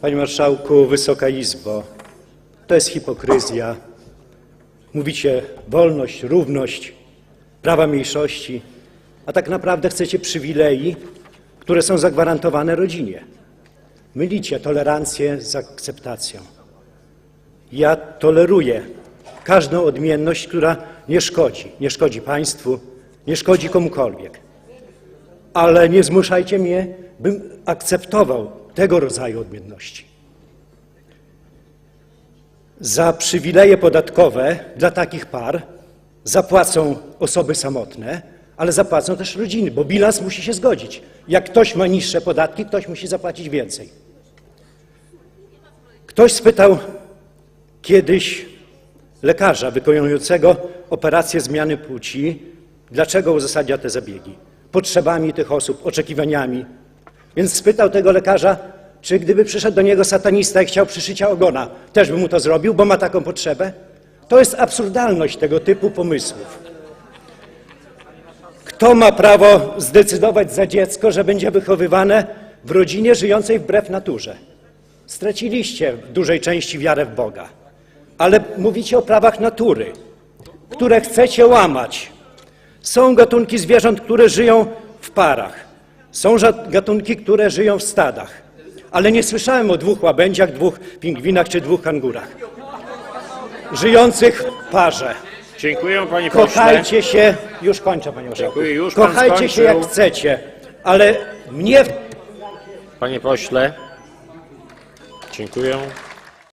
Panie Marszałku, Wysoka Izbo, to jest hipokryzja. Mówicie wolność, równość, prawa mniejszości, a tak naprawdę chcecie przywilei, które są zagwarantowane rodzinie. Mylicie tolerancję z akceptacją. Ja toleruję każdą odmienność, która nie szkodzi. Nie szkodzi państwu, nie szkodzi komukolwiek. Ale nie zmuszajcie mnie, bym akceptował tego rodzaju odmienności. Za przywileje podatkowe dla takich par zapłacą osoby samotne, ale zapłacą też rodziny, bo bilans musi się zgodzić. Jak ktoś ma niższe podatki, ktoś musi zapłacić więcej. Ktoś spytał kiedyś lekarza wykonującego operację zmiany płci, dlaczego uzasadnia te zabiegi? Potrzebami tych osób, oczekiwaniami. Więc spytał tego lekarza, czy gdyby przyszedł do niego satanista i chciał przyszycia ogona, też by mu to zrobił, bo ma taką potrzebę? To jest absurdalność tego typu pomysłów. Kto ma prawo zdecydować za dziecko, że będzie wychowywane w rodzinie żyjącej wbrew naturze? Straciliście w dużej części wiarę w Boga, ale mówicie o prawach natury, które chcecie łamać. Są gatunki zwierząt, które żyją w parach. Są gatunki, które żyją w stadach. Ale nie słyszałem o dwóch łabędziach, dwóch pingwinach czy dwóch kangurach. Żyjących w parze. Dziękuję panie pośle. Kochajcie się, już kończę panie marszałku. Dziękuję, już pan Kochajcie się jak chcecie, ale mnie Panie pośle. Dziękuję.